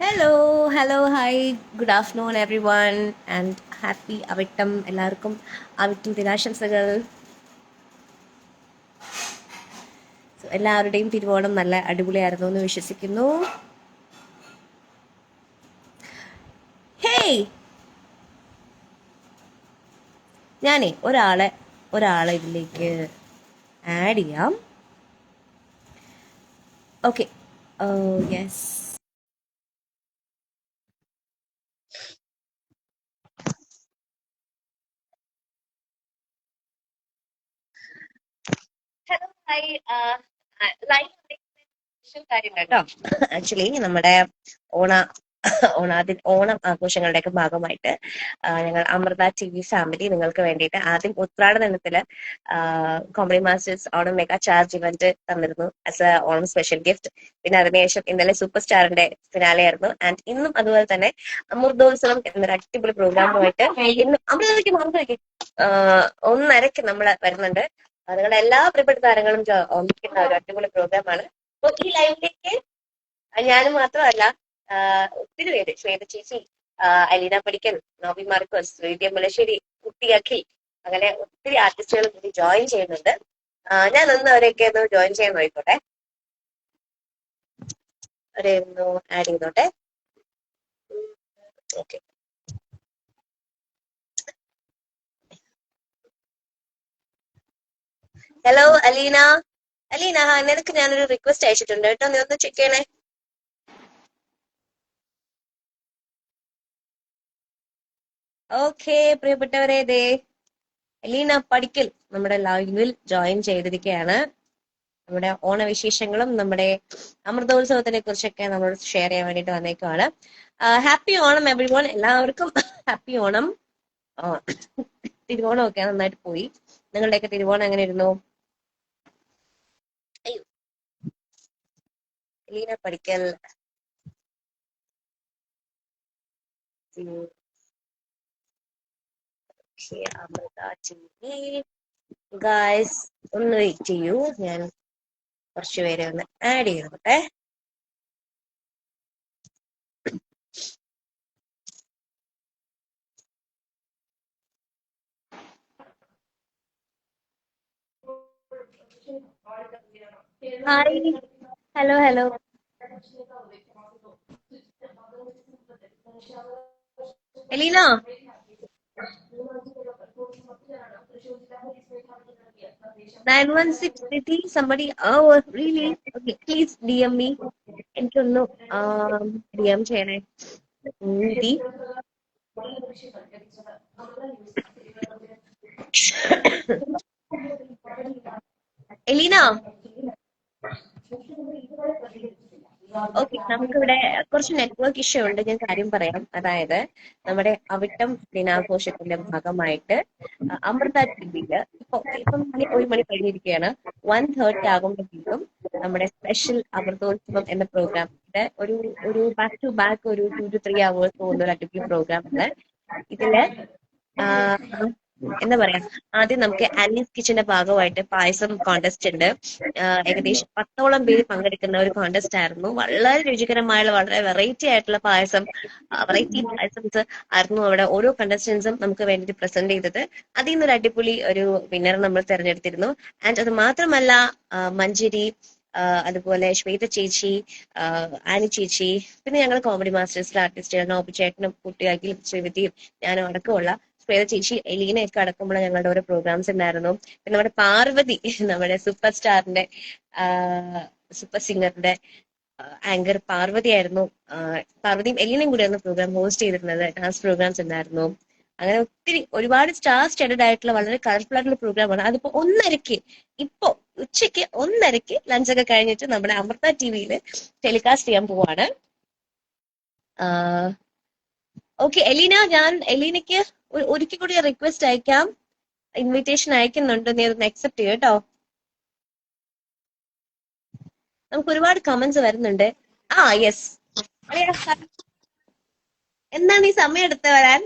Hello hello hi good afternoon every one and happy Avittam എല്ലാവർക്കും അവിട്ടം ദിനാശംസകൾ എല്ലാവരുടെയും തിരുവോണം നല്ല അടിപൊളിയായിരുന്നു എന്ന് വിശ്വസിക്കുന്നു. ഹേയ് ഞാനേ ഒരാളെ ഒരാളെ ഇതിലേക്ക് ആഡ് ചെയ്യാം. Okay yes hello hi live കാര്യം കേട്ടോ ആക്ച്വലി നമ്മുടെ ഓണ ഓണാദി ഓണം ആഘോഷങ്ങളുടെയൊക്കെ ഭാഗമായിട്ട് ഞങ്ങൾ അമൃത ടി വി ഫാമിലി നിങ്ങൾക്ക് വേണ്ടിയിട്ട് ആദ്യം ഉത്രാട ദിനത്തിൽ comedy masters Onam mega charge event തന്നിരുന്നു as a Onam special gift പിന്നെ അതിനുശേഷം ഇന്നലെ സൂപ്പർ സ്റ്റാറിന്റെ ഫിനാലെ ആയിരുന്നു. ആൻഡ് ഇന്നും അതുപോലെ തന്നെ അമൃതോത്സവം എന്നൊരു അടിപൊളി പ്രോഗ്രാമുമായിട്ട് ഇന്നും അമൃതയ്ക്ക് അമൃതയ്ക്ക് ഒന്നരക്ക് നമ്മൾ വരുന്നുണ്ട്. നിങ്ങളുടെ എല്ലാ പ്രിയപ്പെട്ട താരങ്ങളും ഒന്നിക്കുന്ന ഒരു അടിപൊളി പ്രോഗ്രാമാണ്. അപ്പൊ ഈ ലൈവിലേക്ക് ഞാനും മാത്രമല്ല ഒത്തിരി പേര് ശ്വേത ചേച്ചി അലീന പടിക്കൽ നോബി മാർക്കോസ് ശ്രീദ്യ മുലശ്ശേരി കുട്ടി അഖിൽ അങ്ങനെ ഒത്തിരി ആർട്ടിസ്റ്റുകൾ കൂടി ജോയിൻ ചെയ്യുന്നുണ്ട്. ഞാൻ ഒന്ന് അവരെയൊക്കെ ഒന്ന് ജോയിൻ ചെയ്യാൻ നോക്കിക്കോട്ടെ അവരെ ഒന്ന് ആഡ് ചെയ്തോട്ടെ. ഓക്കെ. ഹലോ അലീന അലീന ഹാ, നിനക്ക് ഞാനൊരു റിക്വസ്റ്റ് അയച്ചിട്ടുണ്ട് കേട്ടോ. നീ ഒന്ന് ചെക്ക് ചെയ്യണേ. ഓക്കെ പ്രിയപ്പെട്ടവരെ ദേ അലീന പഠിക്കൽ നമ്മുടെ ലൈവിൽ ജോയിൻ ചെയ്തിരിക്കുകയാണ് നമ്മുടെ ഓണവിശേഷങ്ങളും നമ്മുടെ അമൃതോത്സവത്തിനെ കുറിച്ചൊക്കെ നമ്മളോട് ഷെയർ ചെയ്യാൻ വേണ്ടിയിട്ട് വന്നേക്കുവാണ്. ഹാപ്പി ഓണം എവറി വൺ എല്ലാവർക്കും ഹാപ്പി ഓണം. തിരുവോണമൊക്കെ നന്നായിട്ട് പോയി. നിങ്ങളുടെയൊക്കെ തിരുവോണം എങ്ങനെ ഇരുന്നു? എലീന പഠിക്കൽ ഗായ്സ് ഒന്ന് വെയിറ്റ് ചെയ്യൂ ഞാൻ കുറച്ച് പേരെ ഒന്ന് ആഡ് ചെയ്തോട്ടെ hi hello hello Elina nine one six three somebody oh really okay please D M me എനിക്കൊന്ന് ഡി എം ചെയ്യണേ നിധി എലീന ഓക്കെ നമുക്കിവിടെ കുറച്ച് നെറ്റ്വർക്ക് ഇഷ്യൂ ഉണ്ട്. ഞാൻ കാര്യം പറയാം. അതായത് നമ്മുടെ അവിട്ടം ദിനാഘോഷത്തിന്റെ ഭാഗമായിട്ട് അമൃത ടിവിയിൽ ഇപ്പൊ ഇപ്പം മണി ഒരു മണി കഴിഞ്ഞിരിക്കുകയാണ്. വൺ തേർട്ടി ആകുമ്പോഴത്തേക്കും നമ്മുടെ സ്പെഷ്യൽ അമൃതോത്സവം എന്ന പ്രോഗ്രാമിന്റെ ഒരു ഒരു ബാക്ക് ടു ബാക്ക് ഒരു ടു ടു ത്രീ അവേഴ്സ് പോകുന്ന ഒരു അടിപൊളി പ്രോഗ്രാം ഉണ്ട് ഇതിൽ എന്താ പറയാ. ആദ്യം നമുക്ക് അനീസ് കിച്ചന്റെ ഭാഗമായിട്ട് പായസം കോണ്ടസ്റ്റ് ഉണ്ട്. ഏകദേശം പത്തോളം പേര് പങ്കെടുക്കുന്ന ഒരു കോണ്ടസ്റ്റ് ആയിരുന്നു. വളരെ രുചികരമായുള്ള വളരെ വെറൈറ്റി ആയിട്ടുള്ള പായസം വെറൈറ്റി പായസംസ് ആയിരുന്നു അവിടെ ഓരോ കണ്ടസ്റ്റൻസും നമുക്ക് വേണ്ടിയിട്ട് പ്രസന്റ് ചെയ്തത്. അതിൽ നിന്നൊരു അടിപൊളി ഒരു വിന്നർ നമ്മൾ തിരഞ്ഞെടുത്തിരുന്നു. ആൻഡ് അത് മാത്രമല്ല മഞ്ചേരി അതുപോലെ ശ്വേത ചേച്ചി ആനി ചേച്ചി പിന്നെ ഞങ്ങൾ കോമഡി മാസ്റ്റേഴ്സിലെ ആർട്ടിസ്റ്റുകൾ നോബി ചേട്ടനും കുട്ടിയാക്കിയും ശ്രീവിദ്യയും ഞാനും അടക്കമുള്ള ശ്വേത ചേച്ചി എലീനയൊക്കെ അടക്കമുള്ള ഞങ്ങളുടെ ഓരോ പ്രോഗ്രാംസ് ഉണ്ടായിരുന്നു. പിന്നെ നമ്മുടെ പാർവതി നമ്മുടെ സൂപ്പർ സ്റ്റാറിന്റെ സൂപ്പർ സിംഗറിന്റെ ആങ്കർ പാർവതി ആയിരുന്നു. പാർവതിയും എലീനയും കൂടിയായിരുന്നു പ്രോഗ്രാം ഹോസ്റ്റ് ചെയ്തിരുന്നത്. ഡാൻസ് പ്രോഗ്രാംസ് ഉണ്ടായിരുന്നു. അങ്ങനെ ഒത്തിരി ഒരുപാട് സ്റ്റാർ സ്റ്റഡഡ് ആയിട്ടുള്ള വളരെ കളർഫുൾ ആയിട്ടുള്ള പ്രോഗ്രാമാണ് അതിപ്പോ ഒന്നരക്ക് ഇപ്പോ ഉച്ചയ്ക്ക് ഒന്നരക്ക് ലഞ്ചൊക്കെ കഴിഞ്ഞിട്ട് നമ്മുടെ അമൃത ടിവിയിൽ ടെലികാസ്റ്റ് ചെയ്യാൻ പോവാണ്. ഓക്കെ എലീന ഞാൻ എലീനയ്ക്ക് ഒരിക്കൽ കൂടി റിക്വസ്റ്റ് അയക്കാം. ഇൻവിറ്റേഷൻ അയക്കുന്നുണ്ട്. നീ അതൊന്ന് അക്സെപ്റ്റ് ചെയ്യും കേട്ടോ. നമുക്ക് ഒരുപാട് കമന്റ്സ് വരുന്നുണ്ട്. ആ യെസ് എന്താണ് ഈ സമയം എടുത്ത് വരാൻ?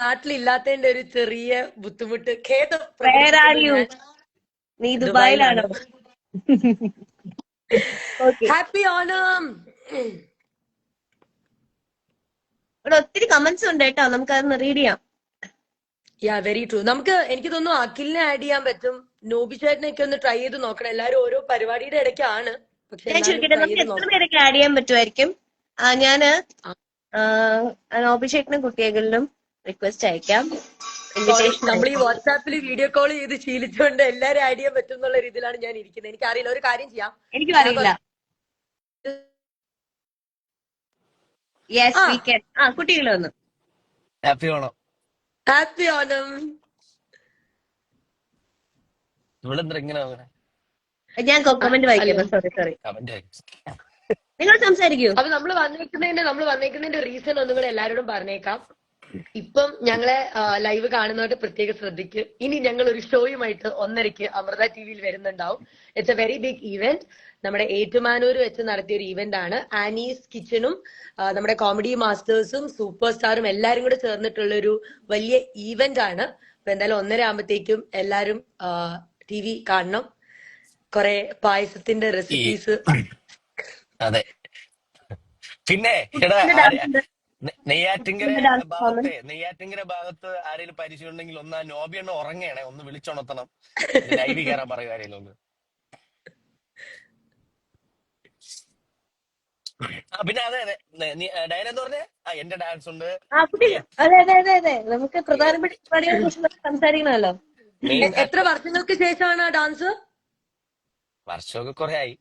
നാട്ടിലില്ലാത്തതിന്റെ ഒരു ചെറിയ ബുദ്ധിമുട്ട്? നീ ദുബായിലാണോ. ഹാപ്പി ഓണം ഇവിടെ ഒത്തിരി കമന്റ്സ് ഉണ്ട് കേട്ടോ. നമുക്ക് അതൊന്ന് റീഡ് ചെയ്യാം. യാ വെരി ട്രൂ നമുക്ക് എനിക്ക് തോന്നുന്നു അഖിലിനെ ആഡ് ചെയ്യാൻ പറ്റും. നോബി ചേട്ടനെയൊക്കെ ഒന്ന് ട്രൈ ചെയ്ത് നോക്കണം. എല്ലാരും ഓരോ പരിപാടിയുടെ ഇടയ്ക്കാണ്. ഞാൻ എന്നാലും ചോദിക്കട്ടെ നമുക്ക് എത്ര പേരൊക്കെ ആഡ് ചെയ്യാൻ പറ്റുമായിരിക്കും? ഞാൻ. അഭിഷേകിനും കുട്ടികളിലും റിക്വസ്റ്റ് അയക്കാം. നമ്മൾ ഈ വാട്സാപ്പിൽ വീഡിയോ കോൾ ചെയ്ത് ശീലിച്ചുകൊണ്ട് എല്ലാരും ആഡ് ചെയ്യാൻ പറ്റും എന്നുള്ള രീതിയിലാണ് ഞാൻ ഇരിക്കുന്നത്. എനിക്ക് അറിയില്ല ഒരു കാര്യം ചെയ്യാം. എനിക്ക് അറിയില്ല. യെസ്. വി ക്യാൻ ആ കുട്ടികൾ വന്നു. ഹാപ്പി ഓണം. ഹാപ്പി ഓണം. ഇവിടെ എന്താ ഇങ്ങനെ ഞാൻ കമന്റ് വായിക്കാം സോറി സോറി കമന്റ് നിങ്ങൾ സംസാരിക്കൂ. അപ്പൊ നമ്മൾ വന്നേക്കുന്നതിന്റെ നമ്മൾ വന്നേക്കുന്നതിന്റെ റീസൺ ഒന്നും കൂടെ എല്ലാവരോടും പറഞ്ഞേക്കാം. ഇപ്പം ഞങ്ങളെ ലൈവ് കാണുന്നവരുടെ പ്രത്യേക ശ്രദ്ധിക്ക് ഇനി ഞങ്ങൾ ഒരു ഷോയുമായിട്ട് ഒന്നരയ്ക്ക് അമൃത ടി വിയിൽ വരുന്നുണ്ടാവും. It's a very big event നമ്മുടെ ഏറ്റുമാനൂർ വെച്ച് നടത്തിയ ഒരു ഇവന്റ് ആണ് ആനീസ് കിച്ചണും നമ്മുടെ കോമഡി മാസ്റ്റേഴ്സും സൂപ്പർ സ്റ്റാറും എല്ലാരും കൂടെ ചേർന്നിട്ടുള്ള ഒരു വലിയ ഈവന്റ് ആണ് അപ്പൊ എന്തായാലും ഒന്നര ആകുമ്പോഴത്തേക്കും എല്ലാരും ടി വി കാണണം. കുറെ പായസത്തിന്റെ റെസിപ്പീസ് അതെ. പിന്നെ എടാ നെയ്യാറ്റിങ്കര ഭാഗത്തെ നെയ്യാറ്റിങ്കര ഭാഗത്ത് ആരെങ്കിലും പരിചയം ഉണ്ടെങ്കിൽ ഒന്ന് ആ നോബി എണ്ണ ഉറങ്ങണേ ഒന്ന് വിളിച്ചുണർത്തണം. ലൈവ് കയറാൻ പറയുക ആരെങ്കിലും ഒന്ന്. ആ പിന്നെ അതെ അതെ. ഡയന എന്ന് പറഞ്ഞേ? ആ എന്റെ ഡാൻസ് ഉണ്ട്. ആ കുട്ടി അതെ അതെ അതെ അതെ. നമുക്ക് പ്രധാനപ്പെട്ട പരിപാടികളെ കുറിച്ച് സംസാരിക്കണമല്ലോ. മെയിൻ എത്ര വർഷങ്ങൾക്ക് ശേഷമാണ് ആ ഡാൻസ് വർഷമൊക്കെ കുറെ ആയി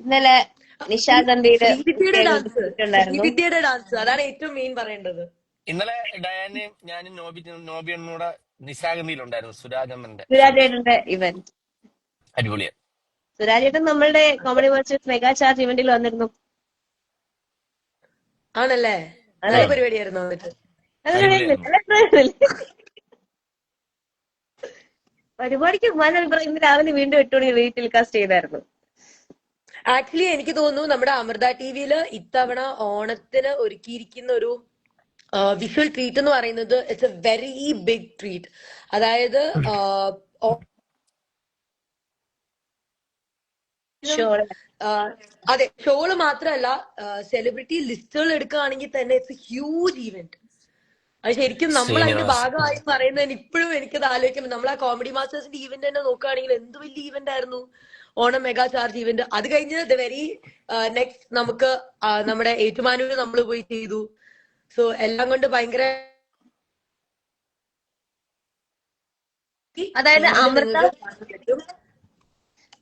ഇന്നലെ നിശാഗന്ധിയുടെ ശ്രീവിദ്യയുടെ ഡാൻസ് ഉണ്ടായിരുന്നു ശ്രീവിദ്യയുടെ ഡാൻസ് അതാണ് ഏറ്റവും മെയിൻ പറയേണ്ടത്. ഇന്നലെ ഡയാനയും ഞാനും നോബി നോബി എണ്ണൂടെ നിശാഗന്ധിയിലുണ്ടായിരുന്നു സുരാജമ്മന്റെ സുരാജേട്ടന്റെ ഇവന്റ് അടിപൊളിയാണ് സുരാജേട്ടൻ നമ്മളുടെ കോമഡി മാസ്റ്റേഴ്സ് മെഗാ ചാർജ് ഇവന്റിൽ വന്നിരുന്നു. ആണല്ലേ. നല്ല പരിപാടിയായിരുന്നു പരിപാടിക്ക് ഇന്ന് രാവിലെ വീണ്ടും എട്ട് മണി റീ ടെലികാസ്റ്റ് ചെയ്തായിരുന്നു. ആക്ച്വലി എനിക്ക് തോന്നുന്നു നമ്മുടെ അമൃത ടിവിയിൽ ഇത്തവണ ഓണത്തിന് ഒരുക്കിയിരിക്കുന്ന ഒരു വിഷ്വൽ ട്രീറ്റ് എന്ന് പറയുന്നത് it's a very big treat അതായത് ആ, ഓ- ഷോ ആ, അതെ ഷോകൾ മാത്രമല്ല സെലിബ്രിറ്റി ലിസ്റ്റുകൾ എടുക്കുകയാണെങ്കിൽ തന്നെ ഇറ്റ്സ് ഹ്യൂജ് ഇവന്റ് അത് ശരിക്കും നമ്മൾ അതിന്റെ. ഭാഗമായി പറയുന്നതിന് ഇപ്പോഴും എനിക്കത് ആലോചിക്കുമ്പോൾ നമ്മൾ ആ കോമഡി മാസ്റ്റേഴ്സിന്റെ ഈവന്റ് തന്നെ നോക്കുകയാണെങ്കിൽ എന്ത് വലിയ ഈവന്റ് ആയിരുന്നു ഓണം മെഗാ ചാർജ് ഈവന്റ് അത് കഴിഞ്ഞ് ദ വെരി നെക്സ്റ്റ് നമുക്ക് നമ്മുടെ ഏറ്റുമാനൂര് നമ്മൾ പോയി ചെയ്തു സോ എല്ലാം കൊണ്ട് ഭയങ്കര അതായത് അമൃത.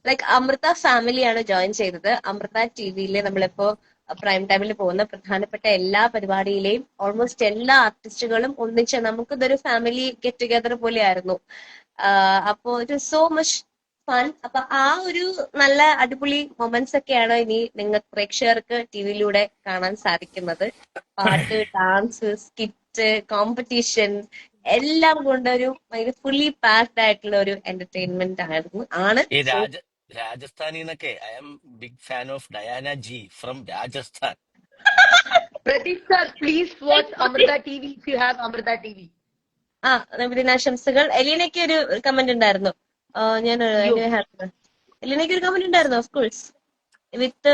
ലൈക്ക് അമൃത ഫാമിലിയാണ് ജോയിൻ ചെയ്തത്. അമൃത ടി വിയിലെ നമ്മളിപ്പോ പ്രൈം ടൈമിൽ പോകുന്ന പ്രധാനപ്പെട്ട എല്ലാ പരിപാടിയിലെയും ഓൾമോസ്റ്റ് എല്ലാ ആർട്ടിസ്റ്റുകളും ഒന്നിച്ച് നമുക്കിതൊരു ഫാമിലി ഗെറ്റ് ടുഗദർ പോലെയായിരുന്നു. ആയിരുന്നു അപ്പോ ഇറ്റ് സോ മച്ച് ഫൺ അപ്പൊ ആ ഒരു നല്ല അടിപൊളി മൊമെന്റ്സ് ഒക്കെയാണ് ഇനി നിങ്ങൾ പ്രേക്ഷകർക്ക് ടിവിയിലൂടെ കാണാൻ സാധിക്കുന്നത്. പാട്ട് ഡാൻസ് സ്കിറ്റ് കോമ്പറ്റീഷൻ എല്ലാം കൊണ്ടൊരു ഭയങ്കര ഫുള്ളി പാക്ഡ് ആയിട്ടുള്ള ഒരു എന്റർടൈൻമെന്റ് ആയിരുന്നു. ആണ് രാജസ്ഥാനിൽ നിന്നൊക്കെ I M big fan of Diana ji from Rajasthan. ആശംസകൾ sir please watch Amrita T V if you have Amrita T V ആ ദിനാശംസകൾ എലീനയ്ക്ക് ഒരു കമന്റ് ഉണ്ടായിരുന്നു. ഞാൻ. എലീനയ്ക്ക് ഒരു കമന്റ് ഉണ്ടായിരുന്നു ഓഫ് കോഴ്സ് വിത്ത്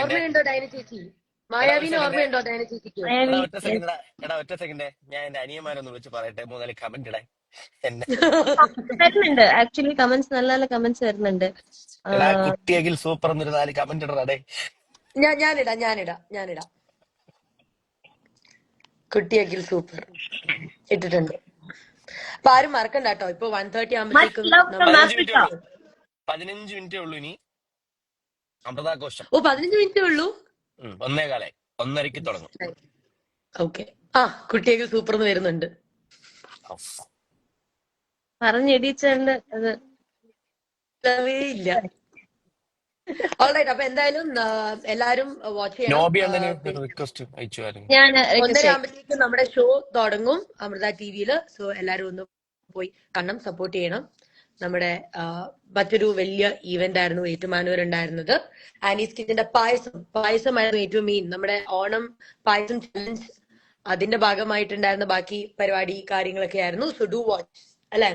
ഓർമ്മയുണ്ടോ ഡയന ചേച്ചി? മായാവിനെ ഓർമ്മയുണ്ടോ ഡയന ചേച്ചിക്ക്? എടാ ഒറ്റ സെക്കൻഡ് എടാ ഒറ്റ സെക്കൻഡ് ഞാൻ എന്റെ അനിയന്മാരൊന്ന് വിളിച്ച് പറയട്ടെ മൂന്നാൽ കമന്റ് ഇടാൻ. വരുന്നുണ്ട്. ആക്ച്വലി കമന്റ്സ് നല്ല നല്ല കമന്റ്സ് വരുന്നുണ്ട്. കുട്ടിയെങ്കിൽ സൂപ്പർ എന്നൊരു നാല് കമന്റ് ഇടണേ ഞാൻ ഞാനിടാം ഞാനിടാം ഞാനിടാം. കുട്ടിയെങ്കിൽ സൂപ്പർ ഇട്ടിട്ടുണ്ട്. അപ്പൊ ആരും മറക്കണ്ട കേട്ടോ. ഇപ്പൊ വൺ തേർട്ടി ആകുമ്പോഴത്തേക്കും പതിനഞ്ച് മിനിറ്റേ ഉള്ളൂ. ഇനി. അമൃതാഘോഷം. ഓ പതിനഞ്ച് മിനിറ്റേ ഉള്ളൂ? ഒന്നേകാലേ. ഒന്നരക്ക് തുടങ്ങും. ഓക്കെ. ആ കുട്ടിയെങ്കിൽ സൂപ്പർ എന്ന് വരുന്നുണ്ട്. പറഞ്ഞിടിച്ചുണ്ട് അത് ഇല്ല. ഓൾറൈറ്റ് അപ്പൊ എന്തായാലും എല്ലാരും വാച്ച് നോബി ചെയ്യണം റിക്വസ്റ്റ് ഞാൻ ഒന്നര നമ്മുടെ ഷോ തുടങ്ങും അമൃത ടിവിയിൽ സോ എല്ലാരും ഒന്ന് പോയി കണ്ണം സപ്പോർട്ട് ചെയ്യണം. നമ്മുടെ മറ്റൊരു വലിയ ഈവന്റ് ആയിരുന്നു ഏറ്റുമാനൂർ ഉണ്ടായിരുന്നത്. ആനീസ് കിച്ചന്റെ പായസം പായസമായിരുന്നു ഏറ്റവും മെയിൻ നമ്മുടെ ഓണം പായസം ചലഞ്ച് അതിന്റെ ഭാഗമായിട്ടുണ്ടായിരുന്ന ബാക്കി പരിപാടി കാര്യങ്ങളൊക്കെ ആയിരുന്നു. സോ ഡു വാച്ച് അല്ലെ?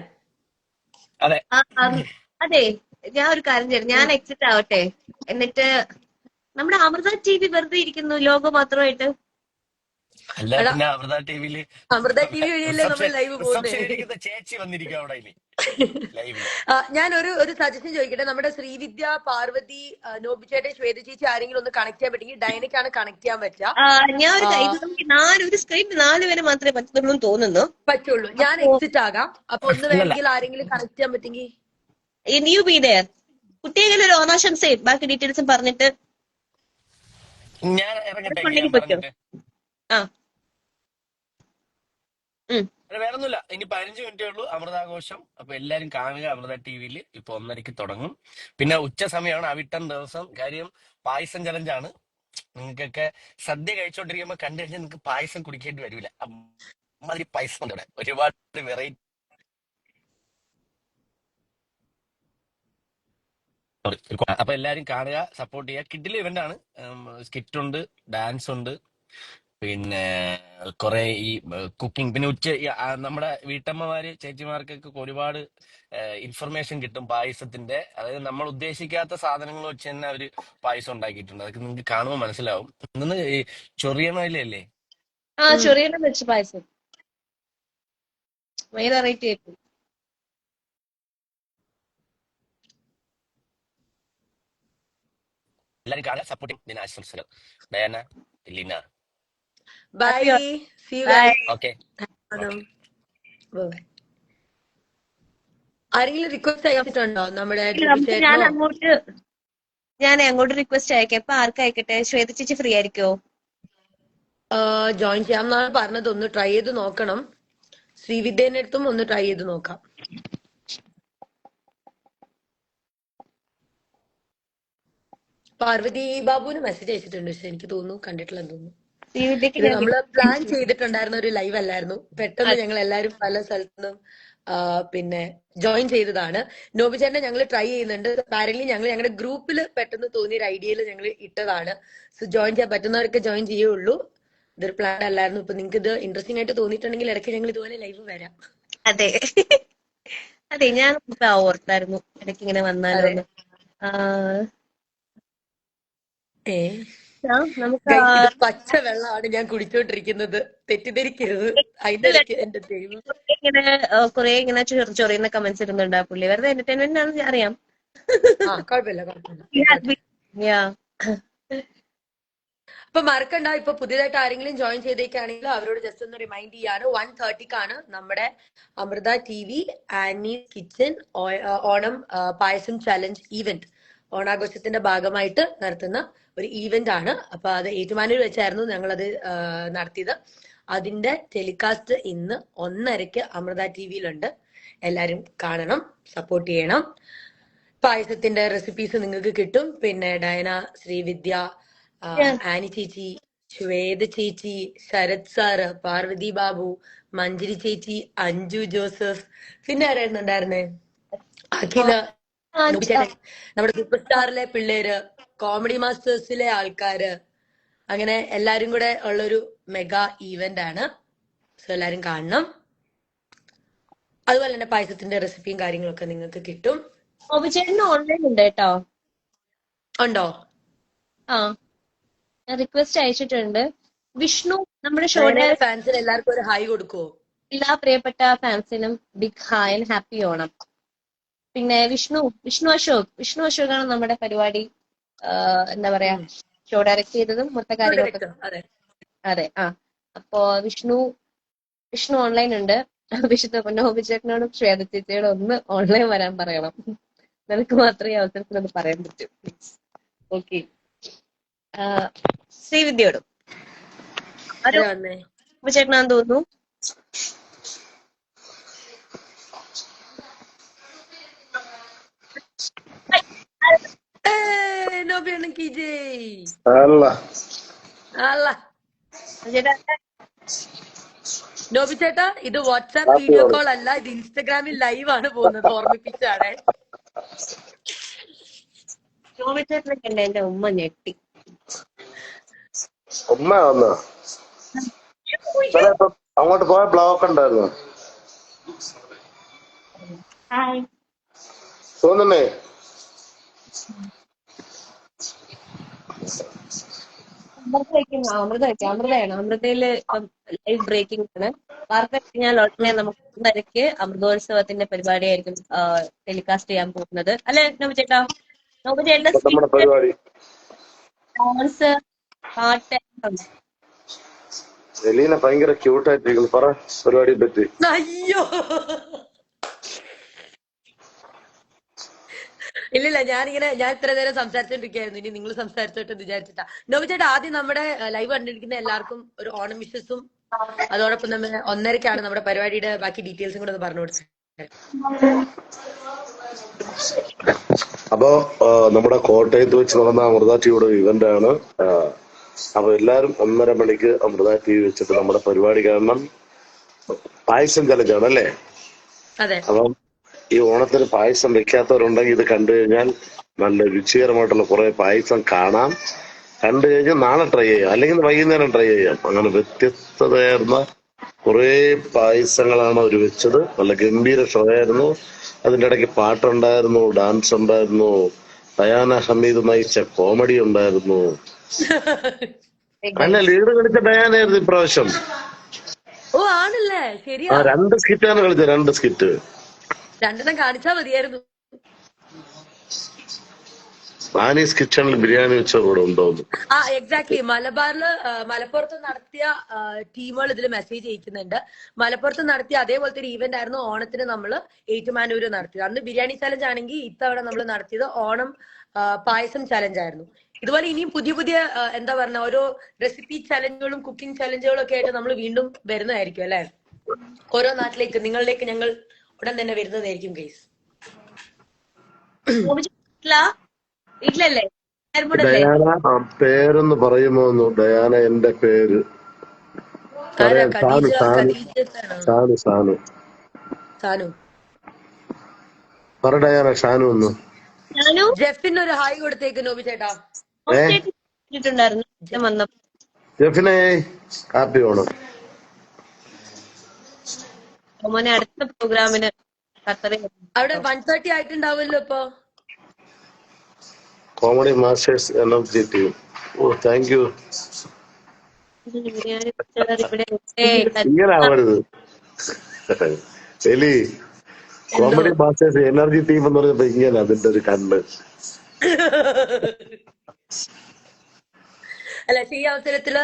അതെ. അതെ ഞാൻ ഒരു കാര്യം ചെയ്യാം ഞാൻ എക്സിറ്റ് ആവട്ടെ. എന്നിട്ട് നമ്മുടെ അമൃത ടി വി വെറുതെ ഇരിക്കുന്നു ലോഗോ മാത്രമായിട്ട് അല്ല എടാ പിന്നെ അമൃത ടിവിയിൽ അമൃത ടി വി വഴിയല്ലേ നമ്മൾ റിസപ്ഷൻ ലൈവ് പോകുന്നേ? റിസപ്ഷൻ ഇരിക്കുന്ന ചേച്ചി വന്നിരിക്കും അവിടെ ഇനി. ലൈവിൽ. ആ, ഞാൻ ഒരു ഒരു സജഷൻ ചോദിക്കട്ടെ? നമ്മുടെ ശ്രീവിദ്യ പാർവതി ആ, നോബിച്ചേട്ടൻ ശ്വേത ചേച്ചി ആരെങ്കിലും ഒന്ന് കണക്ട് ചെയ്യാൻ പറ്റുമെങ്കിൽ ഡൈനക്കാണ് കണക്ട് ചെയ്യാൻ പറ്റുക. ആ, ഞാൻ ഒരു ആ, കാര്യം- ഇത് നമുക്ക് നാല് ഒരു സ്ക്രീനിൽ നാല് പേരെ മാത്രമേ എന്ന് തോന്നുന്നു. പറ്റുള്ളൂ. ഞാൻ അപ്പോ എക്സിറ്റ് ആകാം. അപ്പൊ ഒന്ന് അല്ലല്ല വേണമെങ്കിൽ ആരെങ്കിലും കണക്ട് ചെയ്യാൻ പറ്റുമെങ്കിൽ. ന്യൂ ബി ദയർ കുട്ടിയെങ്കിലും ഒരു ഓണാശംസയും ബാക്കി ഡീറ്റെയിൽസും പറഞ്ഞിട്ട് ഞാൻ ഇറങ്ങട്ടെ ഉണ്ടെങ്കിൽ പറ്റും പറഞ്ഞിട്ട്. ആ. ഉം. അല്ല വേറൊന്നുമില്ല. ഇനി പതിനഞ്ച് മിനിറ്റേ ഉള്ളൂ. അമൃതാഘോഷം. അപ്പൊ എല്ലാരും കാണുക. അമൃത ടി വിയിൽ ഇപ്പൊ ഒന്നരക്ക് തുടങ്ങും. പിന്നെ ഉച്ച സമയമാണ്. അവിട്ടം ദിവസം. കാര്യം പായസം ചലഞ്ചാണ് നിങ്ങൾക്കൊക്കെ സദ്യ കഴിച്ചോണ്ടിരിക്കുമ്പോ കണ്ടു കഴിഞ്ഞാൽ നിങ്ങൾക്ക് പായസം കുടിക്കേണ്ടി വരില്ല. അമ്മാതിരി പായസം ഉണ്ട് ഇവിടെ. ഒരുപാട് വെറൈറ്റി അപ്പൊ എല്ലാരും കാണുക സപ്പോർട്ട് ചെയ്യുക. കിഡിൽ ഇവന്റ് ആണ്. സ്കിറ്റ് ഉണ്ട് ഡാൻസ് ഉണ്ട്. പിന്നെ കുറെ ഈ കുക്കിംഗ് പിന്നെ ഉച്ച ഈ, ആ, നമ്മുടെ വീട്ടമ്മമാര് ചേച്ചിമാർക്കൊക്കെ ഒരുപാട് ഇൻഫർമേഷൻ കിട്ടും പായസത്തിന്റെ. അതായത് നമ്മൾ ഉദ്ദേശിക്കാത്ത സാധനങ്ങൾ വെച്ച് തന്നെ അവർ പായസം ഉണ്ടാക്കിയിട്ടുണ്ട്. അതൊക്കെ നിങ്ങൾക്ക് കാണുമ്പോൾ മനസ്സിലാവും. ഇന്ന് ഈ ചൊറിയണയിലല്ലേ ആ ഉം. ചൊറിയെല്ലാം വെച്ച് പായസം. ഭയങ്കര വെറൈറ്റി ആയിരിക്കും എല്ലാരും കാണാൻ സപ്പോർട്ടിംഗ് ദിന ആശംസകൾ Diana Leena bye See you you guys. Okay. Okay. Bye. ആരെങ്കിലും റിക്വസ്റ്റ് അയച്ചിട്ടുണ്ടോ? നമ്മുടെ ഞാൻ അങ്ങോട്ട് ഞാൻ അങ്ങോട്ട് റിക്വസ്റ്റ് അയക്കാം. ഇപ്പൊ ആർക്ക് അയക്കട്ടെ? ശ്വേത ചേച്ചി ഫ്രീ ആയിരിക്കോ? ജോയിൻ ചെയ്യാം എന്നാണ് പറഞ്ഞത്. ഒന്ന് ട്രൈ ചെയ്ത് നോക്കണം. ശ്രീവിദ്യേന്റെ അടുത്തും ഒന്ന് ട്രൈ ചെയ്ത് നോക്കാം. പാർവതി ബാബുവിന് മെസ്സേജ് അയച്ചിട്ടുണ്ട്. പക്ഷെ എനിക്ക് തോന്നുന്നു കണ്ടിട്ടില്ലെന്ന് തോന്നുന്നു. നമ്മൾ പ്ലാൻ ചെയ്തിട്ടുണ്ടായിരുന്ന ഒരു ലൈവ് അല്ലായിരുന്നു. പെട്ടെന്ന് ഞങ്ങൾ എല്ലാരും പല സ്ഥലത്തുനിന്നും പിന്നെ ജോയിൻ ചെയ്തതാണ്. നോബിചേട്ടനെ ഞങ്ങൾ ട്രൈ ചെയ്യുന്നുണ്ട്. പാരലി ഞങ്ങൾ ഞങ്ങളുടെ ഗ്രൂപ്പിൽ പെട്ടെന്ന് തോന്നിയ ഒരു ഐഡിയയിൽ ഞങ്ങൾ ഇട്ടതാണ്. സോ ജോയിൻ ചെയ്യാൻ പറ്റുന്നവർക്ക് ജോയിൻ ചെയ്യുള്ളൂ. ഇതൊരു പ്ലാൻ അല്ലായിരുന്നു. ഇപ്പൊ നിങ്ങൾക്ക് ഇത് ഇൻട്രസ്റ്റിംഗ് ആയിട്ട് തോന്നിയിട്ടുണ്ടെങ്കിൽ ഇടയ്ക്ക് ഞങ്ങൾ ഇതുപോലെ ലൈവ് വരാം. അതെ. അതെ ഞാൻ ഓർത്തായിരുന്നു. ഇടയ്ക്ക് ഇങ്ങനെ വന്നാലോ ഏ? പച്ച വെള്ളമാണ് ഞാൻ കുടിച്ചോണ്ടിരിക്കുന്നത്. തെറ്റിദ്ധരിക്കരുത്. അതിന്റെ ഇടയ്ക്ക് എന്റെ ദൈവം. ഇങ്ങനെ കുറെ ഇങ്ങനെ ചൊറിയുന്ന കമന്റ്സ് ഇടുന്നുണ്ട് ആ പുള്ളി. വെറുതെ എന്റർടൈൻമെന്റ് ആണെന്ന് അറിയാം. അപ്പൊ മറക്കണ്ട ഇപ്പൊ പുതിയതായിട്ട് ആരെങ്കിലും ജോയിൻ ചെയ്തേക്കാണെങ്കിൽ അവരോട് ജസ്റ്റ് ഒന്ന് റിമൈൻഡ് ചെയ്യാണ് വൺ തേർട്ടിക്കാണ് നമ്മുടെ Amrita T V Annie kitchen Onam payasam challenge event ഓണാഘോഷത്തിന്റെ ഭാഗമായിട്ട് നടത്തുന്ന ഒരു ഈവന്റ് ആണ്. അപ്പൊ അത് ഏറ്റുമാനൂർ വെച്ചായിരുന്നു ഞങ്ങളത് അത് നടത്തിയത്. അതിന്റെ ടെലികാസ്റ്റ് ഇന്ന് ഒന്നരക്ക് അമൃത ടി വിയിലുണ്ട് എല്ലാരും കാണണം സപ്പോർട്ട് ചെയ്യണം. പായസത്തിന്റെ റെസിപ്പീസ് നിങ്ങൾക്ക് കിട്ടും. പിന്നെ ഡയന ശ്രീവിദ്യ. ആനി ചേച്ചി ശ്വേത ചേച്ചി ശരത് സാറ് പാർവതി ബാബു മഞ്ജരി ചേച്ചി അഞ്ജു ജോസഫ്. പിന്നെ ആരായിരുന്നു ഉണ്ടായിരുന്നേ? അഖില നമ്മുടെ സൂപ്പർ സ്റ്റാറിലെ പിള്ളേര്. കോമഡി മാസ്റ്റേഴ്സിലെ ആൾക്കാര്. അങ്ങനെ എല്ലാരും കൂടെ ഉള്ളൊരു മെഗാ ഈവന്റ് ആണ്. സോ എല്ലാരും കാണണം. അതുപോലെ തന്നെ പായസത്തിന്റെ റെസിപ്പിയും കാര്യങ്ങളൊക്കെ നിങ്ങൾക്ക് കിട്ടും. ചേട്ടന് ഓൺലൈൻ ഉണ്ട് കേട്ടോ? ഉണ്ടോ? ആ. ഞാൻ റിക്വസ്റ്റ് അയച്ചിട്ടുണ്ട്. വിഷ്ണു നമ്മുടെ ഷോയുടെ ഫാൻസിന് എല്ലാവർക്കും ഒരു ഹായ് കൊടുക്കുവോ എല്ലാ പ്രിയപ്പെട്ട ഫാൻസിനും big hi and happy Onam. പിന്നെ വിഷ്ണു വിഷ്ണു അശോക് വിഷ്ണു അശോകാണ് നമ്മുടെ പരിപാടി. എന്താ പറയാ ഷോ ഡയറക്ട് ചെയ്തതും മൊത്തം കാര്യങ്ങളൊക്കെ അതെ. ആ. അപ്പോ വിഷ്ണു വിഷ്ണു ഓൺലൈൻ ഉണ്ട്. വിശുദ്ധ പൊന്നോപിച്ചേട്ടനോടും ശ്വേത ചേച്ചിയോടും ഒന്ന് ഓൺലൈൻ വരാൻ പറയണം. നിനക്ക് മാത്രമേ അവസരത്തിൽ ഒന്ന് പറയാൻ പറ്റൂ. ഓക്കെ ശ്രീവിദ്യയോടും. ചേട്ടനാന്ന് തോന്നുന്നു. ഏയ്, കി ജയ്. അല്ല. അല്ല. ചേട്ടാ നോബി ചേട്ടാ ഇത് വാട്സാപ്പ് വീഡിയോ കോൾ അല്ല ഇത് ഇൻസ്റ്റഗ്രാമിൽ ലൈവ് ആണ് പോകുന്നത് ഓർമ്മിപ്പിച്ചാണ്. ചോദിച്ചേട്ടനൊക്കെ ഉണ്ട് എന്റെ ഉമ്മ ഞെട്ടി. ഉമ്മ വന്നോ? അങ്ങോട്ട് പോയ ബ്ലോക്ക് ഉണ്ടായിരുന്നു. ഹായ് തോന്നുന്നേ? അമൃത വയ്ക്കുന്ന അമൃത വയ്ക്കും അമൃതയാണ്. അമൃതയിൽ ഇപ്പം ലൈവ് ബ്രേക്കിംഗ് ആണ്. വാർത്ത കഴിഞ്ഞാൽ ഉടനെ നമുക്ക് ഒന്നരക്ക് അമൃതോത്സവത്തിന്റെ പരിപാടിയായിരിക്കും ടെലികാസ്റ്റ് ചെയ്യാൻ പോകുന്നത്. അല്ലെ നോബു ചേട്ടാ? നോബു ചേട്ടന്റെ ഇപ്പൊ നമ്മുടെ പരിപാടി. ഡാൻസ് പാട്ട് എലീന ഭയങ്കര ക്യൂട്ടായിട്ട് പറ പരിപാടിയെ പറ്റി. അയ്യോ! ഇല്ലില്ല ഞാനിങ്ങനെ ഞാൻ ഇത്ര നേരം സംസാരിച്ചോണ്ടിരിക്കുകയായിരുന്നു. ഇനി നിങ്ങൾ സംസാരിച്ചോട്ടെ വിചാരിച്ചിട്ടാ. നോബി ചേട്ടാ ആദ്യം നമ്മുടെ ലൈവ് കണ്ടിരിക്കുന്ന എല്ലാവർക്കും ഒരു ഓണം വിഷസും അതോടൊപ്പം തന്നെ ഒന്നരക്കാണ് നമ്മുടെ പരിപാടിയുടെ ബാക്കി ഡീറ്റെയിൽസും കൂടെ ഒന്ന് പറഞ്ഞു കൊടുത്തത് അപ്പോ നമ്മുടെ കോട്ടയത്ത് വെച്ച് നടന്ന അമൃത ടിവിയുടെ ഇവന്റ് ആണ്. അപ്പൊ എല്ലാരും ഒന്നര മണിക്ക് അമൃത ടി വി വെച്ചിട്ട് നമ്മുടെ പരിപാടി കാരണം പായസം ചലഞ്ചാണ് അല്ലേ? അപ്പം ഈ ഓണത്തിന് പായസം വെക്കാത്തവരുണ്ടെങ്കിൽ ഇത് കണ്ടു കഴിഞ്ഞാൽ നല്ല രുചികരമായിട്ടുള്ള കുറെ പായസം കാണാം. കണ്ടു കഴിഞ്ഞാൽ നാളെ ട്രൈ ചെയ്യാം. അല്ലെങ്കിൽ വൈകുന്നേരം ട്രൈ ചെയ്യാം. അങ്ങനെ വ്യത്യസ്തതയായിരുന്ന കുറെ പായസങ്ങളാണ് അവർ വെച്ചത്. നല്ല ഗംഭീര ഷോ ആയിരുന്നു. അതിന്റെ ഇടയ്ക്ക് പാട്ടുണ്ടായിരുന്നു ഡാൻസ് ഉണ്ടായിരുന്നു. ഡയാന ഹമീദ് നയിച്ച കോമഡി ഉണ്ടായിരുന്നു. അല്ല ലീഡ് കളിച്ച ഡയാനായിരുന്നു ഇപ്രാവശ്യം. ഓ ആണല്ലേ? ശരിയാ. രണ്ട് സ്കിറ്റാണ് കളിച്ചത് രണ്ട് സ്കിറ്റ് രണ്ടെണ്ണം കാണിച്ചാ മതിയായിരുന്നു. ആനീസ് കിച്ചണിൽ ബിരിയാണി വെച്ചത് കൂടെ ഉണ്ടോന്ന് ആ എക്സാക്ട്ലി മലബാറിൽ മലപ്പുറത്ത് നടത്തിയ ടീമുകൾ ഇതിൽ മെസ്സേജ് അയക്കുന്നുണ്ട്. മലപ്പുറത്ത് നടത്തിയ അതേപോലത്തെ ഒരു ഈവന്റ് ആയിരുന്നു ഓണത്തിന് നമ്മൾ ഏറ്റുമാനൂര് നടത്തിയത്. അന്ന് ബിരിയാണി ചലഞ്ച് ആണെങ്കിൽ ഇത്തവണ നമ്മൾ നടത്തിയത് ഓണം പായസം ചലഞ്ച് ആയിരുന്നു. ഇതുപോലെ ഇനിയും പുതിയ പുതിയ എന്താ പറഞ്ഞ ഓരോ റെസിപ്പി ചലഞ്ചുകളും കുക്കിംഗ് ചലഞ്ചുകളും ഒക്കെ ആയിട്ട് നമ്മൾ വീണ്ടും വരുന്നതായിരിക്കും അല്ലെ? ഓരോ നാട്ടിലേക്ക് നിങ്ങളിലേക്ക് ഞങ്ങൾ ഉടൻ തന്നെ വരുന്നതായിരിക്കും ഗൈസ് വീട്ടിലല്ലേ? ഡയാന ആ പേരൊന്ന് പറയുമോ ഡയാന എന്റെ പേര്. സാനു സാനു. സാനു സാനു. സാനു. പറ ഡയാന ഷാനു ഒന്ന്. ജെഫിന് ഒരു ഹായ് കൊടുത്തേക്ക് നോബി ചേട്ടാ. ജെഫിനെ ഹാപ്പി ഓണം. മോനെ അടുത്ത പ്രോഗ്രാമിന് ഖത്തറിൽ അവിടെ വൺ തേർട്ടി ആയിട്ടുണ്ടാവുമല്ലോ ഇപ്പൊ. Comedy masters energy team oh thank you. ഇങ്ങനെ ആവരുത് എലി കോമഡി മാസ്റ്റേഴ്സ് എനർജി ടീം എന്ന് പറഞ്ഞപ്പോ ഇങ്ങനെ അതിന്റെ ഒരു കണ്ണ്. അല്ല പക്ഷെ ഈ അവസരത്തിൽ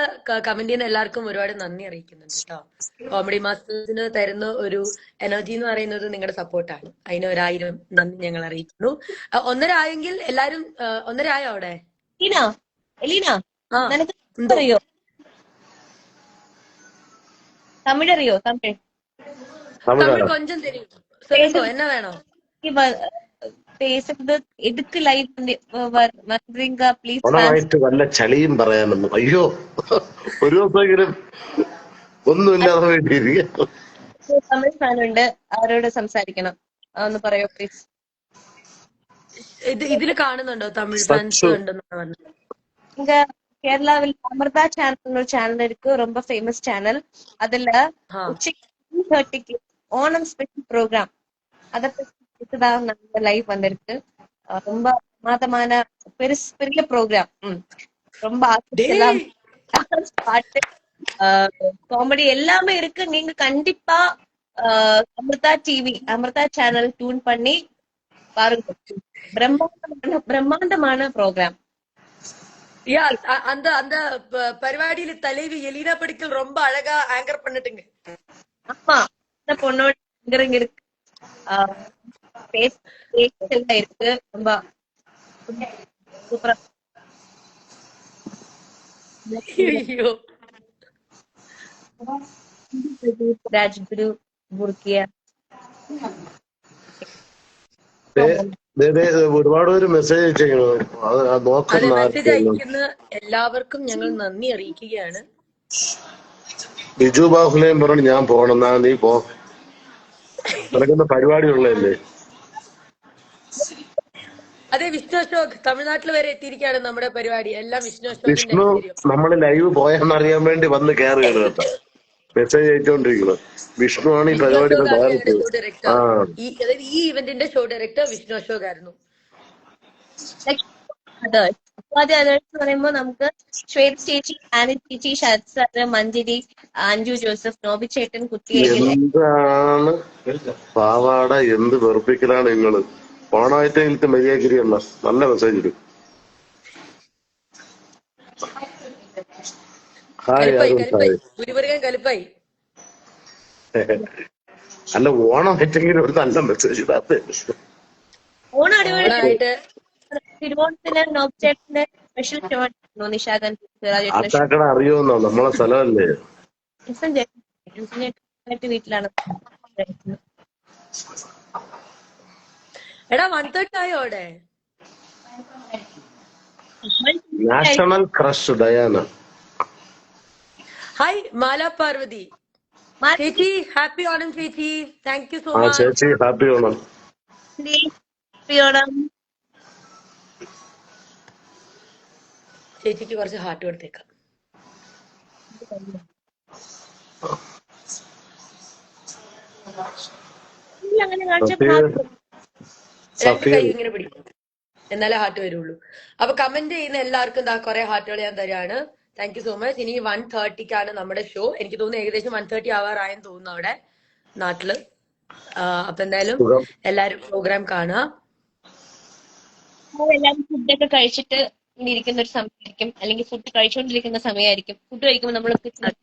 കമന്റ് ചെയ്യുന്ന എല്ലാവർക്കും ഒരുപാട് നന്ദി അറിയിക്കുന്നുണ്ട് കേട്ടോ. കോമഡി മാസ്റ്റേഴ്സിന് തരുന്ന ഒരു എനർജി എന്ന് പറയുന്നത് നിങ്ങളുടെ സപ്പോർട്ടാണ് അതിന് ഒരായിരം നന്ദി ഞങ്ങൾ അറിയിക്കുന്നു. ഒന്നരായെങ്കിൽ ഒന്നര ആയെങ്കിൽ എല്ലാരും ഒന്നരായോ ഒന്നര ആയോ അവിടെ അറിയോ? തമിഴ് അറിയോ? തമിഴ്. തമിഴ് കൊഞ്ചം തരും. എന്നാ വേണോ? ഈ വ- பேசுறது எதுக்கு லைவ் வர்றீங்க ப்ளீஸ் ഓണമായിട്ട് വല്ല ചളിയും പറയാനൊന്നും അയ്യോ ഒരു ദിവസമെങ്കിലും ഒന്നുമില്ലാതെ വേണ്ടിയിരിക്കുക തമിഴ് ഫാൻ ഉണ്ട് അവരോട് സംസാരിക്കണം ഒന്ന് പറയോ പ്ലീസ് ഇത് ഇതില് കാണുന്നുണ്ടോ തമിഴ് സച്ചു. ഫാൻസ് ഉണ്ടെന്നാണ് പറഞ്ഞത് இங்க கேரளாவில் அமிர்தா சேனல் ஒரு சேனல் இருக்கு ரொம்ப ஃபேமஸ் சேனல் அதுல ஆ. உச்சிக்கு தேர்ட்டிக்கு ஓணம் ஸ்பெஷல் ப்ரோக்ராம் அதை பத்திதான் நம்ம லைவ் வந்திருக்கு. ரொம்ப பிரமாதமான பெருசு பெரிய ப்ரோக்ராம் ரொம்ப பாட்டு காமெடி எல்லாமே இருக்கு. நீங்க கண்டிப்பா Amrita TV Amrita channel tune பண்ணி பாருங்க. பிரம்மாண்டமான பிரம்மாண்டமான ப்ரோக்ராம் யா அந்த அந்த ப- பரிபாடியில தலைவி எலினா படிக்கல் ரொம்ப அழகா ஆங்கர் பண்ணிட்டுங்க. ஆமா. இந்த பொண்ணோட இருக்கு. ஆஹ் பேச பேச்செல்லாம் இருக்கு ரொம்ப சூப்பரா ஐயோ രാജ്ഗുരു ബുർക്കിയ ദേ, ദേ, ഒരുപാട് പേര് മെസ്സേജ് അയച്ചേക്കണു അത് അത് അതെ നോക്കുന്ന മെസ്സേജ് ആർക്കും അയക്കുന്ന എല്ലാവർക്കും ഞങ്ങൾ നന്ദി അറിയിക്കുകയാണ് ബിജു ബാഹുലയും പറഞ്ഞു ഞാൻ പോണെന്നാ നീ പോ നിനക്കുന്ന പരിപാടി ഉള്ളതല്ലേ അതെ വിഷ്ണു അശോക് തമിഴ്നാട്ടിൽ വരെ എത്തിയിരിക്കുകയാണ് നമ്മുടെ പരിപാടി. എല്ലാം വിഷ്ണു അശോക് വിഷ്ണു നമ്മൾ ലൈവ് പോയെന്നറിയാൻ വേണ്ടി വന്ന് കയറുകയാണ് കേട്ടോ. മെസ്സേജ് അയച്ചോണ്ടിരിക്കുന്നത് വിഷ്ണു ആണ് ഈ ഈ അതായത് ഈ ഇവന്റിന്റെ ഷോ ഡയറക്ടർ വിഷ്ണു അശോക് ആയിരുന്നു. പറയുമ്പോൾ നമുക്ക് ശ്വേത ചേച്ചി ആനി ചേച്ചി ശരത് സാറ് മഞ്ജരി അഞ്ജു ജോസഫ് നോബി ചേട്ടൻ കുട്ടി എന്താണ്? പാവാട എന്ത് വെറുപ്പിക്കലാണ് നിങ്ങൾ? ഓണമായിട്ടെങ്കിലും അല്ല നല്ല മെസ്സേജ് ഇടും. ഹായ് ഓണം അരുൺ ഹായ് അല്ല ഓണമായിട്ടെങ്കിലും ഒരു നല്ല മെസ്സേജ് ഇടാത്ത ഓണം തിരുവോണത്തിന് സ്പെഷ്യൽ ഷോ നിഷാദൻ. ആട്ടാക്കട അറിയുമെന്നോ? നമ്മളെ സ്ഥലമല്ലേ? വീട്ടിലാണ്. എടാ വൺ തേർട്ടി ആയോ അവിടെ? National crush Diana. Hi Mala Parvathy. ചേച്ചി ഹാപ്പി ഓണം ചേച്ചി. താങ്ക് യു സോ ആ മച്ച് ചേച്ചി ഹാപ്പി ഓണം. ഓണം. ചേച്ചിക്ക് കുറച്ച് ഹാർട്ട് കൊടുത്തേക്കാം. അങ്ങനെ കാണിച്ച സഫീർ രണ്ട് കൈ ഇങ്ങനെ പിടിക്കും. എന്നാലേ ഹാർട്ട് വരുള്ളൂ. അപ്പൊ കമന്റ് ചെയ്യുന്ന എല്ലാവർക്കും എന്താ കുറെ ഹാർട്ടുകൾ ഞാൻ തരാണ്. താങ്ക് യു സോ മച്ച് ഇനി വൺ തേർട്ടിക്കാണ് നമ്മുടെ ഷോ എനിക്ക് തോന്നുന്നു ഏകദേശം വൺ തേർട്ടി ആവാറായെന്ന് തോന്നുന്നു അവിടെ നാട്ടിൽ. അപ്പൊ എന്തായാലും എല്ലാരും പ്രോഗ്രാം കാണുക. എല്ലാവരും ഫുഡൊക്കെ കഴിച്ചിട്ട് ഇങ്ങനെ ഇരിക്കുന്ന ഒരു സമയമായിരിക്കും. അല്ലെങ്കിൽ ഫുഡ് കഴിച്ചുകൊണ്ടിരിക്കുന്ന സമയമായിരിക്കും. ഫുഡ് കഴിക്കുമ്പോൾ നമ്മൾ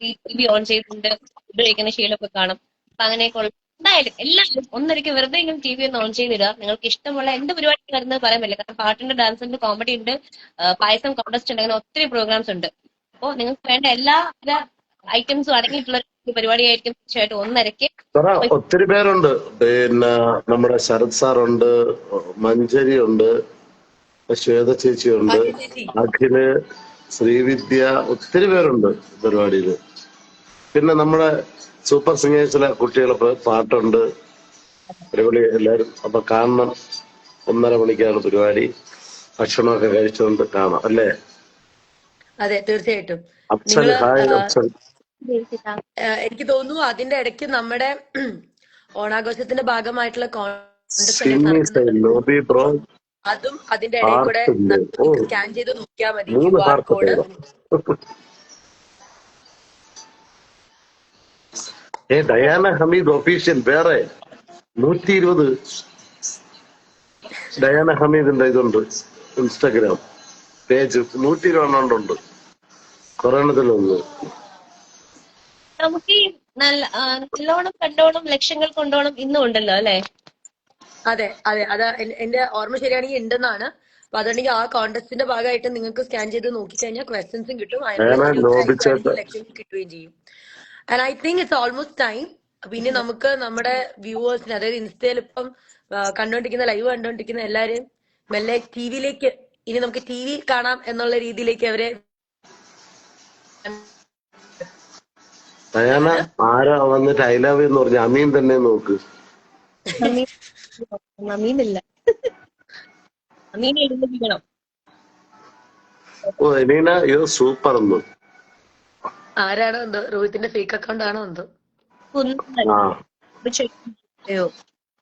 ടി വി ഓൺ ചെയ്തിട്ടുണ്ട്. ഫുഡ് കഴിക്കുന്ന ശീലമൊക്കെ കാണും. അപ്പൊ അങ്ങനെയൊക്കെ ഉള്ള എന്തായാലും എല്ലാവരും ഒന്നരയ്ക്ക് വെറുതെ ഇങ്ങനെ ടി വി ഒന്ന് ഓൺ ചെയ്തിടുക. നിങ്ങൾക്ക് ഇഷ്ടമുള്ള എന്ത് പരിപാടി വരുന്നത് പറയാൻ പറ്റില്ല കാരണം പാട്ടുണ്ട് ഡാൻസ് ഉണ്ട്. കോമഡി ഉണ്ട് പായസം കോൺടെസ്റ്റ് ഉണ്ട്. അങ്ങനെ ഒത്തിരി പ്രോഗ്രാംസ് ഉണ്ട്. അപ്പോൾ നിങ്ങൾക്ക് വേണ്ട എല്ലാ ഐറ്റംസും അടങ്ങിയിട്ടുള്ള പരിപാടിയായിരിക്കും തീർച്ചയായിട്ടും ഒന്നരയ്ക്ക്. ഒത്തിരി പേരുണ്ട്. പിന്നെ നമ്മുടെ ശരത് സാറുണ്ട് മഞ്ജരി ഉണ്ട് ശ്വേത ചേച്ചി ഉണ്ട് ബാക്കി അഖിൽ ശ്രീവിദ്യ ഒത്തിരി പേരുണ്ട് പരിപാടിയിൽ. പിന്നെ നമ്മുടെ സൂപ്പർ സിംഗേഴ്സിലെ കുട്ടികളൊക്കെ പാട്ടുണ്ട്. പരിപാടി എല്ലാരും. അപ്പൊ കാണണം. ഒന്നര മണിക്കാണ് പരിപാടി. ഭക്ഷണമൊക്കെ കഴിച്ചുകൊണ്ട് കാണാം അല്ലേ? അതെ തീർച്ചയായിട്ടും. അഫ്സൽ ഹായ് അഫ്സൽ. എനിക്ക് തോന്നുന്നു അതിന്റെ ഇടയ്ക്ക് നമ്മുടെ ഓണാഘോഷത്തിന്റെ ഭാഗമായിട്ടുള്ള അതും അതിന്റെ ഇടയിൽ കൂടെ സ്കാൻ ചെയ്ത് നോക്കിയാൽ മതി മൂന്ന് ക്യു ആർ ഹാർട്ട് കോഡ് തേടാം ഏ ഡയാന ഹമീദ് ഒഫീഷ്യൽ വേറെ. നൂറ്റി ഇരുപത് ഡയാന ഹമീദിന്റെ ഇതുണ്ട് ഇൻസ്റ്റാഗ്രാം പേജ്. നൂറ്റി ഇരുപതെണ്ണുണ്ട് കൊറോണത്തിലൊന്ന്. നമുക്ക് ഈ നല്ല നല്ലോണം കണ്ടോണം ലക്ഷ്യങ്ങൾ കൊണ്ടോണം ഇന്നും ഉണ്ടല്ലോ അല്ലെ? അതെ അതെ. അത് എന്റെ ഓർമ്മ ശരിയാണെങ്കിൽ ഉണ്ടെന്നാണ് അപ്പൊ അതുണ്ടെങ്കിൽ ആ കോൺടെസ്റ്റിന്റെ ഭാഗമായിട്ട് നിങ്ങൾക്ക് സ്കാൻ ചെയ്ത് നോക്കിക്കഴിഞ്ഞാൽ ക്വസ്റ്റ്യൻസും കിട്ടും. ലക്ഷ്യങ്ങൾ കിട്ടുകയും ചെയ്യും. And I think it's almost time പിന്നെ നമുക്ക് നമ്മുടെ വ്യൂവേഴ്സിന് അതായത് ഇൻസ്റ്റയിൽ ഇപ്പം കണ്ടുകൊണ്ടിരിക്കുന്ന കണ്ടോണ്ടിരിക്കുന്ന ലൈവ് കണ്ടോണ്ടിരിക്കുന്ന എല്ലാരെയും മെല്ലെ ടി വിയിലേക്ക് ഇനി നമുക്ക് ടി വി കാണാം എന്നുള്ള രീതിയിലേക്ക് അവരെ ഡയാന ആരാ വന്നിട്ട് ഐ ലവ് എന്ന് പറഞ്ഞ? അമീൻ തന്നെ നോക്ക്. എഴുതിക്കണം ഓ എനീന യോ സൂപ്പർ എന്ന് ആരാണോ എന്തോ രോഹിത്തിന്റെ ഫേക്ക് അക്കൗണ്ട് ആണോ എന്തോ.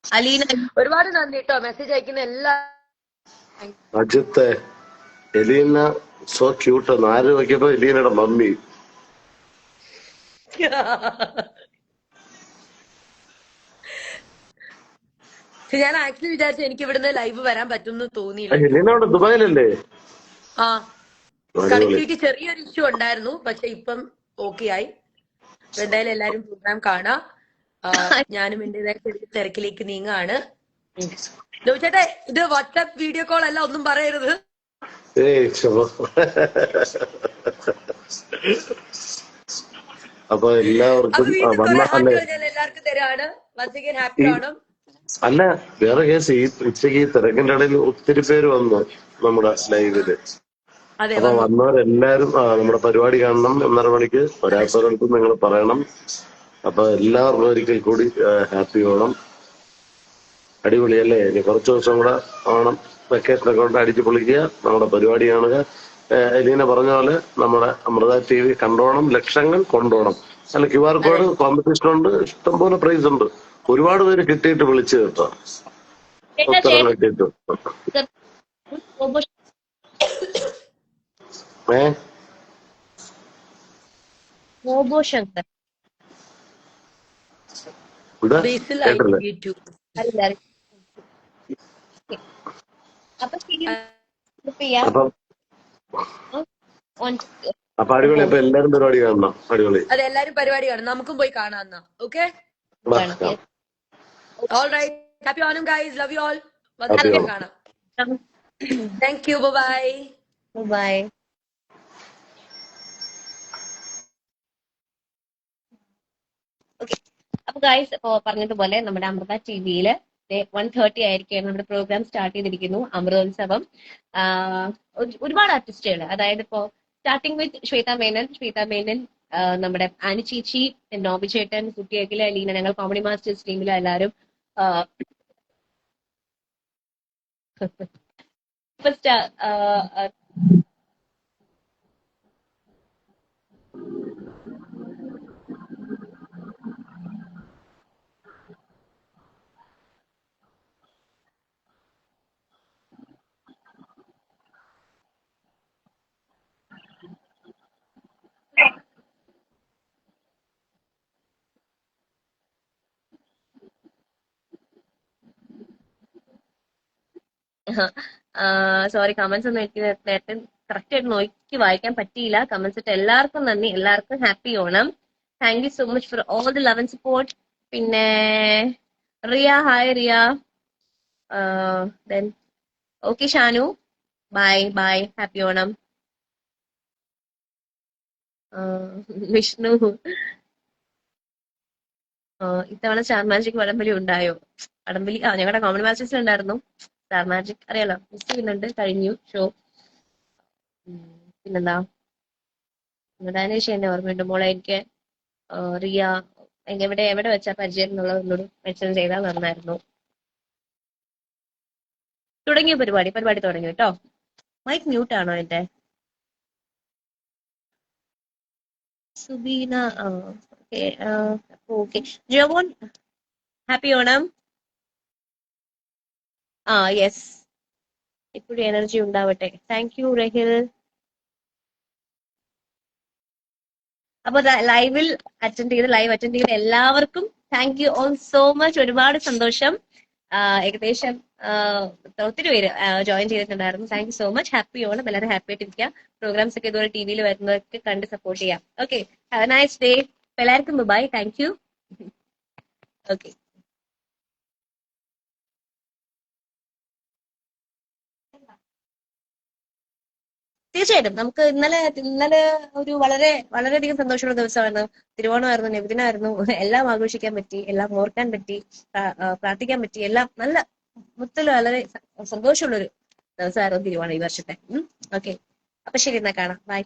അലീന ഒരുപാട് നന്ദി കേട്ടോ മെസ്സേജ് അയക്കുന്ന എല്ലാ അജിത്തെ എലീന സോ ക്യൂട്ട് ആര് നോക്കിയപ്പോ എലീനയുടെ മമ്മി. ഞാൻ ആക്ച്വലി വിചാരിച്ചു എനിക്ക് ഇവിടുന്ന് ലൈവ് വരാൻ പറ്റുമെന്ന് തോന്നിയില്ല. എലീന അവിടെ ദുബായിലല്ലേ? ആ. കണക്ടിവിറ്റി ചെറിയൊരു ഇഷ്യൂ ഉണ്ടായിരുന്നു. പക്ഷെ ഇപ്പം ഓക്കെ ആയി. എന്തായാലും എല്ലാരും പ്രോഗ്രാം കാണാം. ഞാനും എന്റേതായ തിരക്കിലേക്ക് നീങ്ങാണ്. ചേട്ടാ ഇത് വാട്സാപ്പ് വീഡിയോ കോൾ അല്ല ഒന്നും പറയരുത്. അപ്പൊ എല്ലാവർക്കും എല്ലാവർക്കും തരാണ്. ഹാപ്പി ഓണം അല്ല വേറെ കേസ് ഈ ഉച്ചയ്ക്ക് ഈ തിരക്കിന്റെ ഇടയിൽ ഒത്തിരി പേര് വന്നു നമ്മുടെ ലൈവിൽ അപ്പൊ വന്നു. വന്നവരെല്ലാരും നമ്മുടെ പരിപാടി കാണണം ഒന്നര മണിക്ക്. ഒരാൾക്കാരടുത്ത് നിങ്ങൾ പറയണം. അപ്പൊ എല്ലാവർക്കും ഒരിക്കൽ കൂടി ഹാപ്പി ഓണം. അടിപൊളിയല്ലേ? ഇനി കുറച്ച് ദിവസം കൂടെ ഓണം വെക്കേഷൻ അക്കൗണ്ട് കൊണ്ട് അടിച്ചു പൊളിക്കുക. നമ്മുടെ പരിപാടി കാണുക. എലീന പറഞ്ഞ പോലെ നമ്മുടെ അമൃത ടി വി കണ്ടോണം ലക്ഷങ്ങൾ കൊണ്ടോണം. അല്ല ക്യു ആർ കോഡ് കോമ്പറ്റീഷൻ ഉണ്ട് ഇഷ്ടംപോലെ പ്രൈസ് ഉണ്ട്. ഒരുപാട് പേര് കിട്ടിയിട്ട് വിളിച്ചു കേട്ടോ. ഉത്തരം കിട്ടിയിട്ട്. Robo Shankar Basil I you too അറിയില്ല. അപ്പൊ ശരി ചെയ്യാം അപ്പം അടിപൊളി അപ്പൊ എല്ലാരും പരിപാടി കാണണം അടിപൊളി അതെ എല്ലാരും പരിപാടി കാണും നമുക്കും പോയി കാണാം ഓക്കെ വാ. All right happy Onam guys love you all Happy കാണാം. താങ്ക് യു ബൈ ബൈ അപ്പൊ ഗായ്സ് ഇപ്പോ പറഞ്ഞതുപോലെ നമ്മുടെ അമൃത ടി വിയിൽ വൺ തേർട്ടി ആയിരിക്കും നമ്മുടെ പ്രോഗ്രാം സ്റ്റാർട്ട് ചെയ്തിരിക്കുന്നു അമൃതോത്സവം. ഒരുപാട് ആർട്ടിസ്റ്റുകൾ അതായത് ഇപ്പോ സ്റ്റാർട്ടിങ് വിത്ത് ശ്വേത മേനൻ ശ്വേത മേനൻ നമ്മുടെ ആനി ചേച്ചി നോബി ചേട്ടൻ കുട്ടിയക്കിൽ ലീന ഞങ്ങൾ കോമഡി മാസ്റ്റേഴ്സ് ടീമിലെ എല്ലാവരും ഫസ്റ്റ് സോറി കമന്റ്സ് ഒന്നും എനിക്ക് നേരത്തെ കറക്റ്റ് ആയിട്ട് നോക്കി വായിക്കാൻ പറ്റിയില്ല. കമന്റ്സ് ഇട്ട് എല്ലാവർക്കും നന്ദി. എല്ലാവർക്കും happy Onam. Thank you so much for all the love and support പിന്നെ Riya hi Riya. Then okay Shanu. Bye bye happy Onam. Vishnu. ഇത്തവണ ചാർ മാജിക് വടംവലി ഉണ്ടായോ? വടംവലി ആ ഞങ്ങളുടെ കോമഡി മാസ്റ്റേഴ്സിൽ ഉണ്ടായിരുന്നു. സ്റ്റാർ മാജിക് അറിയാലോ? മിസ് ചെയ്യുന്നുണ്ട്. കഴിഞ്ഞു. ഷോ പിന്നെന്താ? ഡാനേഷ് എന്നെ ഓർമ്മയുണ്ട്. മോളെ എനിക്ക് റിയ എവിടെ എവിടെ വെച്ചാ പരിചയം എന്നുള്ളത് ഒന്നോട് മെൻഷൻ ചെയ്താൽ നന്നായിരുന്നു. തുടങ്ങിയ പരിപാടി? പരിപാടി തുടങ്ങി കേട്ടോ മൈക്ക് മ്യൂട്ട് ആണോ എന്റെ Subeena okay okay. John happy Onam. ആ യെസ് ഇപ്പോഴും എനർജി ഉണ്ടാവട്ടെ. താങ്ക് യു റഹിൽ അപ്പൊ ലൈവിൽ അറ്റൻഡ് ചെയ്ത് ലൈവ് അറ്റൻഡ് ചെയ്ത എല്ലാവർക്കും thank you all so much ഒരുപാട് സന്തോഷം. ഏകദേശം ഒത്തിരി പേര് ജോയിൻ ചെയ്തിട്ടുണ്ടായിരുന്നു. Thank you so much happy Onam എല്ലാവരും ഹാപ്പി ആയിട്ട് ആയിട്ടിരിക്കുക. പ്രോഗ്രാംസ് ഒക്കെ ഇതുപോലെ ടി വിയിൽ വരുന്നതൊക്കെ കണ്ട് സപ്പോർട്ട് ചെയ്യാം okay have a nice day എല്ലാവർക്കും ബൈ താങ്ക് യു ഓക്കെ തീർച്ചയായിട്ടും. നമുക്ക് ഇന്നലെ ഇന്നലെ ഒരു വളരെ വളരെയധികം സന്തോഷമുള്ള ദിവസമായിരുന്നു. തിരുവോണമായിരുന്നു നബിദിനായിരുന്നു എല്ലാം ആഘോഷിക്കാൻ പറ്റി എല്ലാം ഓർക്കാൻ പറ്റി പ്രാർത്ഥിക്കാൻ പറ്റി എല്ലാം നല്ല മൊത്തത്തിൽ വളരെ സന്തോഷമുള്ള സന്തോഷമുള്ളൊരു ദിവസമായിരുന്നു തിരുവോണം ഈ വർഷത്തെ. ഓക്കെ. അപ്പൊ ശരി എന്നാ കാണാം. ബൈ